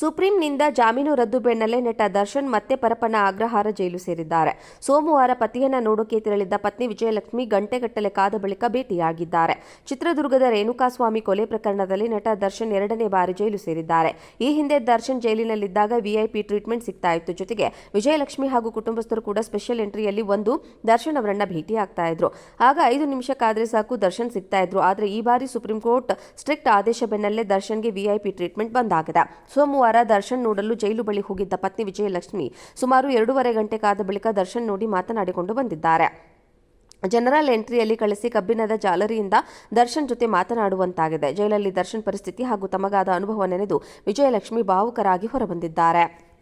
ಸುಪ್ರೀಂನಿಂದ ಜಾಮೀನು ರದ್ದು ಬೆನ್ನಲ್ಲೇ ನಟ ದರ್ಶನ್ ಮತ್ತೆ ಪರಪನ ಅಗ್ರಹಾರ ಜೈಲು ಸೇರಿದ್ದಾರೆ. ಸೋಮವಾರ ಪತಿಯನ್ನ ನೋಡೋಕೆ ತೆರಳಿದ್ದ ಪತ್ನಿ ವಿಜಯಲಕ್ಷ್ಮಿ ಗಂಟೆಗಟ್ಟಲೆ ಕಾದ ಬಳಿಕ ಭೇಟಿಯಾಗಿದ್ದಾರೆ. ಚಿತ್ರದುರ್ಗದ ರೇಣುಕಾಸ್ವಾಮಿ ಕೊಲೆ ಪ್ರಕರಣದಲ್ಲಿ ನಟ ದರ್ಶನ್ ಎರಡನೇ ಬಾರಿ ಜೈಲು ಸೇರಿದ್ದಾರೆ. ಈ ಹಿಂದೆ ದರ್ಶನ್ ಜೈಲಿನಲ್ಲಿದ್ದಾಗ ವಿಐಪಿ ಟ್ರೀಟ್ಮೆಂಟ್ ಸಿಗ್ತಾ ಇತ್ತು. ಜೊತೆಗೆ ವಿಜಯಲಕ್ಷ್ಮಿ ಹಾಗೂ ಕುಟುಂಬಸ್ಥರು ಕೂಡ ಸ್ಪೆಷಲ್ ಎಂಟ್ರಿಯಲ್ಲಿ ಒಂದು ದರ್ಶನ್ ಅವರನ್ನ ಭೇಟಿಯಾಗ್ತಾ ಇದ್ರು. ಆಗ ಐದು ನಿಮಿಷಕ್ಕಾದ್ರೆ ಸಾಕು ದರ್ಶನ್ ಸಿಗ್ತಾ ಇದ್ರು. ಆದ್ರೆ ಈ ಬಾರಿ ಸುಪ್ರೀಂ ಕೋರ್ಟ್ ಸ್ಟ್ರಿಕ್ಟ್ ಆದೇಶ ಬೆನ್ನಲ್ಲೇ ದರ್ಶನ್ಗೆ ವಿಐಪಿ ಟ್ರೀಟ್ಮೆಂಟ್ ಬಂದಾಗಿದೆ ಸೋಮವಾರ ದರ್ಶನ್ ನೋಡಲು ಜೈಲು ಬಳಿ ಹೋಗಿದ್ದ ಪತ್ನಿ ವಿಜಯಲಕ್ಷ್ಮಿ ಸುಮಾರು ಎರಡೂವರೆ ಗಂಟೆ ಕಾದ ಬಳಿಕ ದರ್ಶನ್ ನೋಡಿ ಮಾತನಾಡಿಕೊಂಡು ಬಂದಿದ್ದಾರೆ. ಜನರಲ್ ಎಂಟ್ರಿಯಲ್ಲಿ ಕಳಿಸಿ ಕಬ್ಬಿಣದ ಜಾಲರಿಯಿಂದ ದರ್ಶನ್ ಜೊತೆ ಮಾತನಾಡುವಂತಾಗಿದೆ. ಜೈಲಲ್ಲಿ ದರ್ಶನ್ ಪರಿಸ್ಥಿತಿ ಹಾಗೂ ತಮಗಾದ ಅನುಭವ ನೆನೆದು ವಿಜಯಲಕ್ಷ್ಮಿ ಭಾವುಕರಾಗಿ ಹೊರಬಂದಿದ್ದಾರೆ.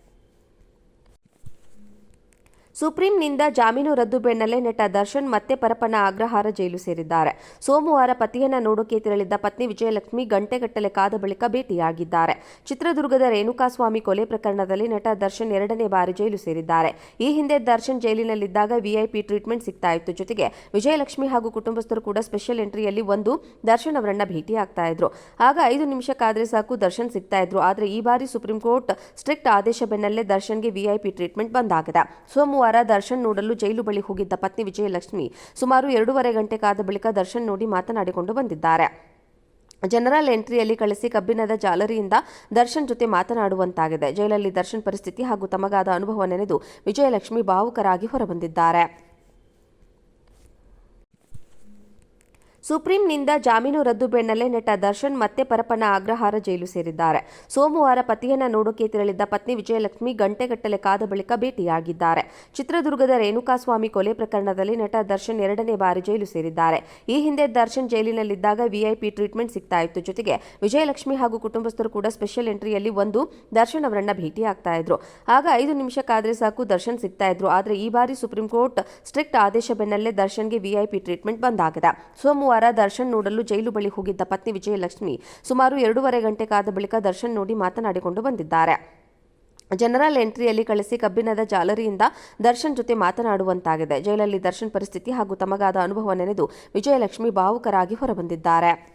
ಸುಪ್ರೀಂನಿಂದ ಜಾಮೀನು ರದ್ದು ಬೆನ್ನಲ್ಲೇ ನಟ ದರ್ಶನ್ ಮತ್ತೆ ಪರಪನ ಅಗ್ರಹಾರ ಜೈಲು ಸೇರಿದ್ದಾರೆ. ಸೋಮವಾರ ಪತಿಯನ್ನ ನೋಡೋಕೆ ತೆರಳಿದ್ದ ಪತ್ನಿ ವಿಜಯಲಕ್ಷ್ಮಿ ಗಂಟೆಗಟ್ಟಲೆ ಕಾದ ಬಳಿಕ ಭೇಟಿಯಾಗಿದ್ದಾರೆ. ಚಿತ್ರದುರ್ಗದ ರೇಣುಕಾಸ್ವಾಮಿ ಕೊಲೆ ಪ್ರಕರಣದಲ್ಲಿ ನಟ ದರ್ಶನ್ ಎರಡನೇ ಬಾರಿ ಜೈಲು ಸೇರಿದ್ದಾರೆ. ಈ ಹಿಂದೆ ದರ್ಶನ್ ಜೈಲಿನಲ್ಲಿದ್ದಾಗ ವಿಐಪಿ ಟ್ರೀಟ್ಮೆಂಟ್ ಸಿಗ್ತಾ ಇತ್ತು ಜೊತೆಗೆ ವಿಜಯಲಕ್ಷ್ಮಿ ಹಾಗೂ ಕುಟುಂಬಸ್ಥರು ಕೂಡ ಸ್ಪೆಷಲ್ ಎಂಟ್ರಿಯಲ್ಲಿ ಒಂದು ದರ್ಶನ್ ಅವರನ್ನ ಭೇಟಿಯಾಗ್ತಾ ಇದ್ರು. ಆಗ ಐದು ನಿಮಿಷಕ್ಕಾದ್ರೆ ಸಾಕು ದರ್ಶನ್ ಸಿಗ್ತಾ ಇದ್ರು ಆದ್ರೆ ಈ ಬಾರಿ ಸುಪ್ರೀಂ ಕೋರ್ಟ್ ಸ್ಟ್ರಿಕ್ಟ್ ಆದೇಶ ಬೆನ್ನಲ್ಲೇ ದರ್ಶನ್ಗೆ ವಿಐಪಿ ಟ್ರೀಟ್ಮೆಂಟ್ ಬಂದಾಗಿದೆ ಸೋಮವಾರ ದರ್ಶನ್ ನೋಡಲು ಜೈಲು ಬಳಿ ಹೋಗಿದ್ದ ಪತ್ನಿ ವಿಜಯಲಕ್ಷ್ಮಿ ಸುಮಾರು ಎರಡೂವರೆ ಗಂಟೆ ಕಾದ ಬಳಿಕ ದರ್ಶನ್ ನೋಡಿ ಮಾತನಾಡಿಕೊಂಡು ಬಂದಿದ್ದಾರೆ. ಜನರಲ್ ಎಂಟ್ರಿಯಲ್ಲಿ ಕಳಿಸಿ ಕಬ್ಬಿಣದ ಜಾಲರಿಯಿಂದ ದರ್ಶನ್ ಜೊತೆ ಮಾತನಾಡುವಂತಾಗಿದೆ. ಜೈಲಲ್ಲಿ ದರ್ಶನ್ ಪರಿಸ್ಥಿತಿ ಹಾಗೂ ತಮಗಾದ ಅನುಭವ ನೆನೆದು ವಿಜಯಲಕ್ಷ್ಮಿ ಭಾವುಕರಾಗಿ ಹೊರಬಂದಿದ್ದಾರೆ. ಸುಪ್ರೀಂನಿಂದ ಜಾಮೀನು ರದ್ದು ಬೆನ್ನಲ್ಲೇ ನಟ ದರ್ಶನ್ ಮತ್ತೆ ಪರಪನ ಅಗ್ರಹಾರ ಜೈಲು ಸೇರಿದ್ದಾರೆ. ಸೋಮವಾರ ಪತಿಯನ್ನ ನೋಡೋಕೆ ತೆರಳಿದ್ದ ಪತ್ನಿ ವಿಜಯಲಕ್ಷ್ಮಿ ಗಂಟೆಗಟ್ಟಲೆ ಕಾದ ಬಳಿಕ ಭೇಟಿಯಾಗಿದ್ದಾರೆ. ಚಿತ್ರದುರ್ಗದ ರೇಣುಕಾಸ್ವಾಮಿ ಕೊಲೆ ಪ್ರಕರಣದಲ್ಲಿ ನಟ ದರ್ಶನ್ ಎರಡನೇ ಬಾರಿ ಜೈಲು ಸೇರಿದ್ದಾರೆ. ಈ ಹಿಂದೆ ದರ್ಶನ್ ಜೈಲಿನಲ್ಲಿದ್ದಾಗ ವಿಐಪಿ ಟ್ರೀಟ್ಮೆಂಟ್ ಸಿಗ್ತಾ ಇತ್ತು. ಜೊತೆಗೆ ವಿಜಯಲಕ್ಷ್ಮಿ ಹಾಗೂ ಕುಟುಂಬಸ್ಥರು ಕೂಡ ಸ್ಪೆಷಲ್ ಎಂಟ್ರಿಯಲ್ಲಿ ಒಂದು ದರ್ಶನ್ ಅವರನ್ನ ಭೇಟಿಯಾಗ್ತಾ ಇದ್ರು. ಆಗ ಐದು ನಿಮಿಷಕ್ಕಾದ್ರೆ ಸಾಕು ದರ್ಶನ್ ಸಿಗ್ತಾ ಇದ್ರು. ಆದ್ರೆ ಈ ಬಾರಿ ಸುಪ್ರೀಂ ಕೋರ್ಟ್ ಸ್ಟ್ರಿಕ್ಟ್ ಆದೇಶ ಬೆನ್ನಲ್ಲೇ ದರ್ಶನ್ಗೆ ವಿಐಪಿ ಟ್ರೀಟ್ಮೆಂಟ್ ಬಂದಾಗಿದೆ ಸೋಮವಾರ ದರ್ಶನ್ ನೋಡಲು ಜೈಲು ಬಳಿ ಹೋಗಿದ್ದ ಪತ್ನಿ ವಿಜಯಲಕ್ಷ್ಮಿ ಸುಮಾರು ಎರಡೂವರೆ ಗಂಟೆ ಕಾದ ಬಳಿಕ ದರ್ಶನ್ ನೋಡಿ ಮಾತನಾಡಿಕೊಂಡು ಬಂದಿದ್ದಾರೆ. ಜನರಲ್ ಎಂಟ್ರಿಯಲ್ಲಿ ಕಳಿಸಿ ಕಬ್ಬಿಣದ ಜಾಲರಿಯಿಂದ ದರ್ಶನ್ ಜೊತೆ ಮಾತನಾಡುವಂತಾಗಿದೆ. ಜೈಲಲ್ಲಿ ದರ್ಶನ್ ಪರಿಸ್ಥಿತಿ ಹಾಗೂ ತಮಗಾದ ಅನುಭವ ನೆನೆದು ವಿಜಯಲಕ್ಷ್ಮಿ ಭಾವುಕರಾಗಿ ಹೊರಬಂದಿದ್ದಾರೆ.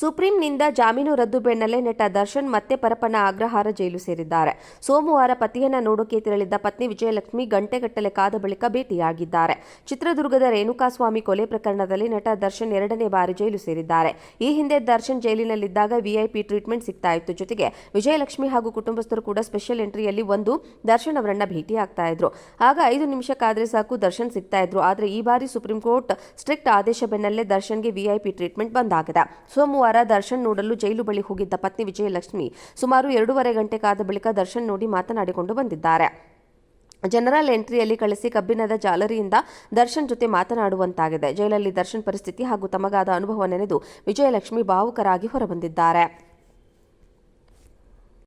ಸುಪ್ರೀಂನಿಂದ ಜಾಮೀನು ರದ್ದು ಬೆನ್ನಲ್ಲೇ ನಟ ದರ್ಶನ್ ಮತ್ತೆ ಪರಪನ ಅಗ್ರಹಾರ ಜೈಲು ಸೇರಿದ್ದಾರೆ. ಸೋಮವಾರ ಪತಿಯನ್ನ ನೋಡೋಕೆ ತೆರಳಿದ್ದ ಪತ್ನಿ ವಿಜಯಲಕ್ಷ್ಮಿ ಗಂಟೆಗಟ್ಟಲೆ ಕಾದ ಬಳಿಕ ಸೋಮವಾರ ಭೇಟಿಯಾಗಿದ್ದಾರೆ. ಚಿತ್ರದುರ್ಗದ ರೇಣುಕಾಸ್ವಾಮಿ ಕೊಲೆ ಪ್ರಕರಣದಲ್ಲಿ ನಟ ದರ್ಶನ್ ಎರಡನೇ ಬಾರಿ ಜೈಲು ಸೇರಿದ್ದಾರೆ. ಈ ಹಿಂದೆ ದರ್ಶನ್ ಜೈಲಿನಲ್ಲಿದ್ದಾಗ ವಿಐಪಿ ಟ್ರೀಟ್ಮೆಂಟ್ ಸಿಗ್ತಾ ಇತ್ತು. ಜೊತೆಗೆ ವಿಜಯಲಕ್ಷ್ಮಿ ಹಾಗೂ ಕುಟುಂಬಸ್ಥರು ಕೂಡ ಸ್ಪೆಷಲ್ ಎಂಟ್ರಿಯಲ್ಲಿ ಒಂದು ದರ್ಶನ್ ಅವರನ್ನ ಭೇಟಿಯಾಗ್ತಾ ಇದ್ರು. ಆಗ ಐದು ನಿಮಿಷಕ್ಕಾದ್ರೆ ಸಾಕು ದರ್ಶನ್ ಸಿಗ್ತಾ ಇದ್ರು. ಆದ್ರೆ ಈ ಬಾರಿ ಸುಪ್ರೀಂ ಕೋರ್ಟ್ ಸ್ಟ್ರಿಕ್ಟ್ ಆದೇಶ ಬೆನ್ನಲ್ಲೇ ದರ್ಶನ್ಗೆ ವಿಐಪಿ ಟ್ರೀಟ್ಮೆಂಟ್ ಬಂದಾಗಿದೆ ಸೋಮವಾರ ದರ್ಶನ್ ನೋಡಲು ಜೈಲು ಬಳಿ ಹೋಗಿದ್ದ ಪತ್ನಿ ವಿಜಯಲಕ್ಷ್ಮಿ ಸುಮಾರು ಎರಡೂವರೆ ಗಂಟೆ ಕಾದ ಬಳಿಕ ದರ್ಶನ್ ನೋಡಿ ಮಾತನಾಡಿಕೊಂಡು ಬಂದಿದ್ದಾರೆ. ಜನರಲ್ ಎಂಟ್ರಿಯಲ್ಲಿ ಕಳಿಸಿ ಕಬ್ಬಿಣದ ಜಾಲರಿಯಿಂದ ದರ್ಶನ್ ಜೊತೆ ಮಾತನಾಡುವಂತಾಗಿದೆ. ಜೈಲಲ್ಲಿ ದರ್ಶನ್ ಪರಿಸ್ಥಿತಿ ಹಾಗೂ ತಮಗಾದ ಅನುಭವ ನೆನೆದು ವಿಜಯಲಕ್ಷ್ಮಿ ಭಾವುಕರಾಗಿ ಹೊರಬಂದಿದ್ದಾರೆ.